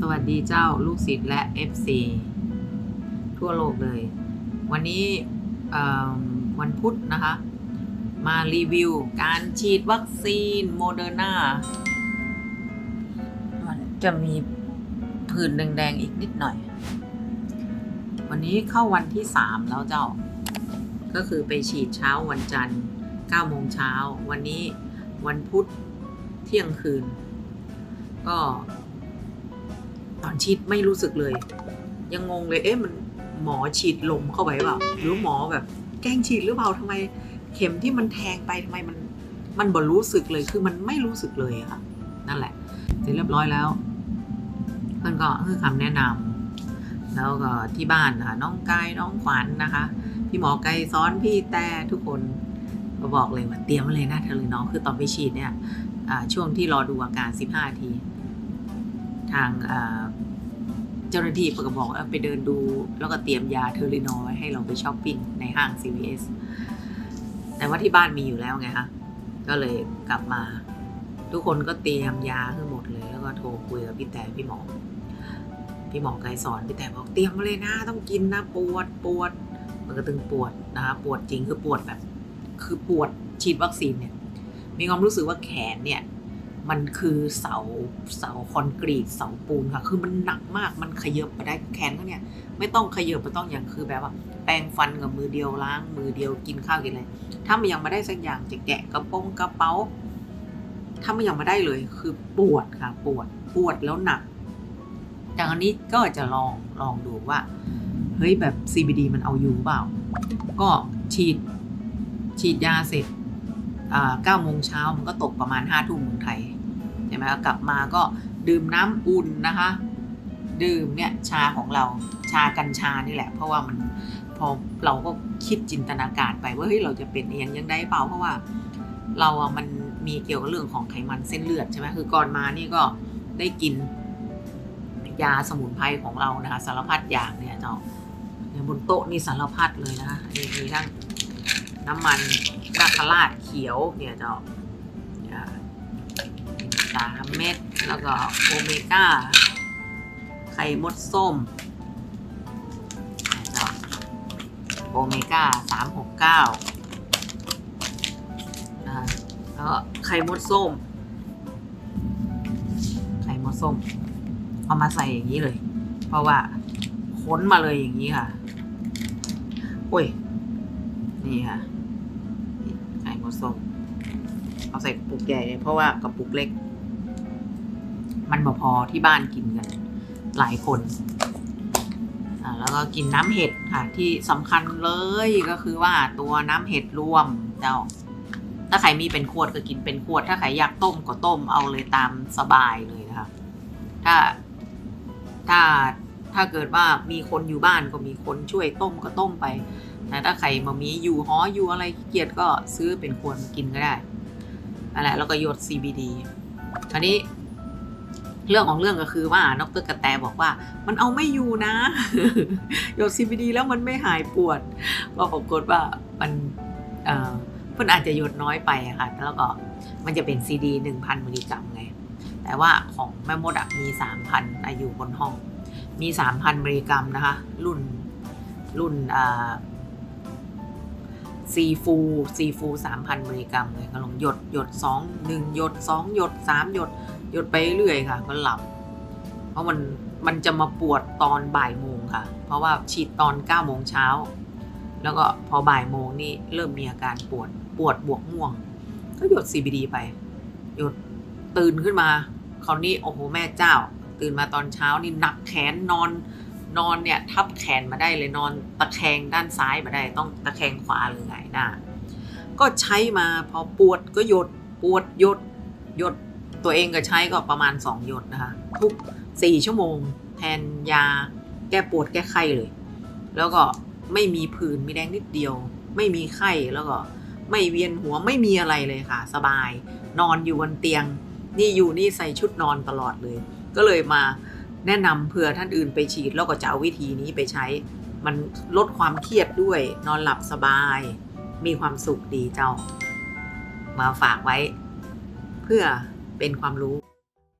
สวัสดีเจ้าลูกศิษย์และ FC ทั่วโลกเลย วันนี้วันพุธนะคะ มารีวิวการฉีดวัคซีนโมเดอร์นาจะมีผื่นแดงๆอีกนิดหน่อย วันนี้เข้าวันที่ 3 แล้วเจ้า ก็คือไปฉีดเช้าวันจันทร์9โมงเช้า วันนี้วันพุธเที่ยงคืน ก็ ตอนฉีดไม่รู้สึกเลย ยังงงเลยเอ๊ะมันหมอฉีดลมเข้าไปเปล่าหรือหมอแบบแกล้งฉีดหรือเปล่าทำไม เข็มที่มันแทงไปทำไมมันมันบ่รู้สึกเลยคือมันไม่รู้สึกเลยอะค่ะ นั่นแหละเสร็จเรียบร้อยแล้วมันก็คือคำแนะนำแล้วก็ที่บ้านนะคะน้องกายน้องขวัญนะคะ พี่หมอไกซ้อนพี่แต่ทุกคนก็บอกเลยว่าเตรียมไว้เลยนะเธอเลยน้องคือตอนไปฉีดเนี่ยช่วงที่รอดูอาการ 15นาที ทางเจ้าหน้าที่ก็บอกว่าไปเดินดู แล้วก็เตรียมยาเทอรินอไว้ให้เราไปช้อปปิ้งในห้าง CVS แต่ว่าที่บ้านมีอยู่แล้วไงคะก็เลยกลับมา ทุกคนก็เตรียมยาขึ้นหมดเลย แล้วก็โทรคุยกับพี่แต่พี่หมอพี่หมอไกรสอนพี่แต่บอกเตรียมมาเลยนะ ต้องกินนะปวดปวด มันก็ตึงปวดนะคะปวดจริงคือปวดแบบ คือปวดฉีดวัคซีนเนี่ย มีความรู้สึกว่าแขนเนี่ย มันคือเสาเสาคอนกรีตเสาปูนค่ะ คือมันหนักมากมันขยับไปได้แขนเขาเนี่ย ไม่ต้องขยับไม่ต้องอย่างคือแบบว่า แปรงฟันกับมือเดียวล้าง มือเดียวกินข้าวกินอะไรถ้ามันยังไม่ได้สักอย่างจะแกะกระโปรงกระเป๋า ถ้ามันยังไม่ได้เลย คือปวดค่ะ ปวดปวดแล้วหนักจากอันนี้ก็จะลองลองดูว่า เฮ้ยแบบ CBD มันเอาอยู่เปล่า ก็ฉีดฉีดยาเสร็จ เก้าโมงเช้ามันก็ตกประมาณห้าทุ่มเมืองไทยใช่ไหมกลับมาก็ดื่มน้ำอุ่นนะคะ ดื่มเนี่ยชาของเราชากัญชานี่แหละ เพราะว่ามันพอเราก็คิดจินตนาการไปว่าเฮ้ยเราจะเป็นเองยังได้เปล่าเพราะว่า เราอะมันมีเกี่ยวกับเรื่องของไขมันเส้นเลือดใช่ไหมคือก่อนมานี่ก็ได้กินยาสมุนไพรของเรานะคะ สารพัดอย่างเนี่ยเจ้าเนี่ยบนโต๊ะนี่สารพัดเลยนะคะนี่มีทั้ง น้ำมันนาคาราดเขียวเนี่ยเจ้าอ่าสามเม็ดแล้วก็โอเมก้า ไข่มดส้มเจ้าโอเมก้าสามหกเก้าแล้วไข่มดส้ม ไข่มดส้ม เอามาใส่อย่างนี้เลย เพราะว่าค้นมาเลยอย่างนี้ค่ะ โอ้ย นี่ค่ะไข่มดส้มเอาใส่กระปุกใหญ่เลยเพราะว่ากระปุกเล็ก มันพอที่บ้านกินกันหลายคนอ่าแล้วก็กินน้ำเห็ดค่ะ ที่สำคัญเลยก็คือว่าตัวน้ำเห็ดรวมเจ้า ถ้าใครมีเป็นขวดก็กินเป็นขวด ถ้าใครอยากต้มก็ต้มเอาเลยตามสบายเลยนะคะ ถ้าถ้า ถ้าเกิดว่ามีคนอยู่บ้านก็มีคนช่วยต้มก็ต้มไปแต่ถ้าใครมามีอยู่หออยู่อะไรขี้เกียจก็ซื้อเป็นขวดกินก็ได้นั่นแล้วก็หยด CBD อันนี้เรื่องของเรื่องก็คือว่านกตกระแตบอกว่า มันเอาไม่อยู่นะหยด CBD แล้วมันไม่หายปวดว่าปรากฏว่ามันเอ่อเพิ่นอาจจะหยดน้อยไปค่ะแล้วก็มันจะเป็น CD 1,000มิลลิกรัมไงแต่ว่าของแม่มดมี 3,000อายุบนห้อง มี 3,000 มิลลิกรัมนะคะ รุ่น รุ่นอ่าซีฟูซีฟู3,000มิลลิกรัมเลยก็ลงหยดหยด2 1หยด2หยด3หยด หยดไปเรื่อยค่ะ ก็หลับ เพราะมันมันจะมาปวดตอนบ่ายโมงค่ะ เพราะว่าฉีดตอน9โมงเช้า แล้วก็พอบ่ายโมงนี่เริ่มมีอาการปวดปวดบวกม่วง ก็หยด CBD ไป หยดตื่นขึ้นมา คราวนี้โอ้โหแม่เจ้า ตื่นมาตอนเช้านี่หนักแขนนอนนอนเนี่ยทับแขนมาได้เลยนอนตะแคงด้านซ้ายมาได้ต้องตะแคงขวาหรือไงหน้าก็ใช้มาพอปวดก็หยดปวดหยดหยดตัวเองก็ใช้ก็ประมาณ 2 หยดนะคะ ทุก 4 ชั่วโมง แทนยาแก้ปวดแก้ไข้เลย แล้วก็ไม่มีผื่นมีแดงนิดเดียว ไม่มีไข้แล้วก็ไม่เวียนหัวไม่มีอะไรเลยค่ะ สบาย นอนอยู่บนเตียง นี่อยู่นี่ใส่ชุดนอนตลอดเลย ก็เลยมาแนะนำเผื่อท่านอื่นไปฉีดแล้วก็จะเอาวิธีนี้ไปใช้ มันลดความเครียดด้วย นอนหลับสบาย มีความสุขดีเจ้า มาฝากไว้ เพื่อเป็นความรู้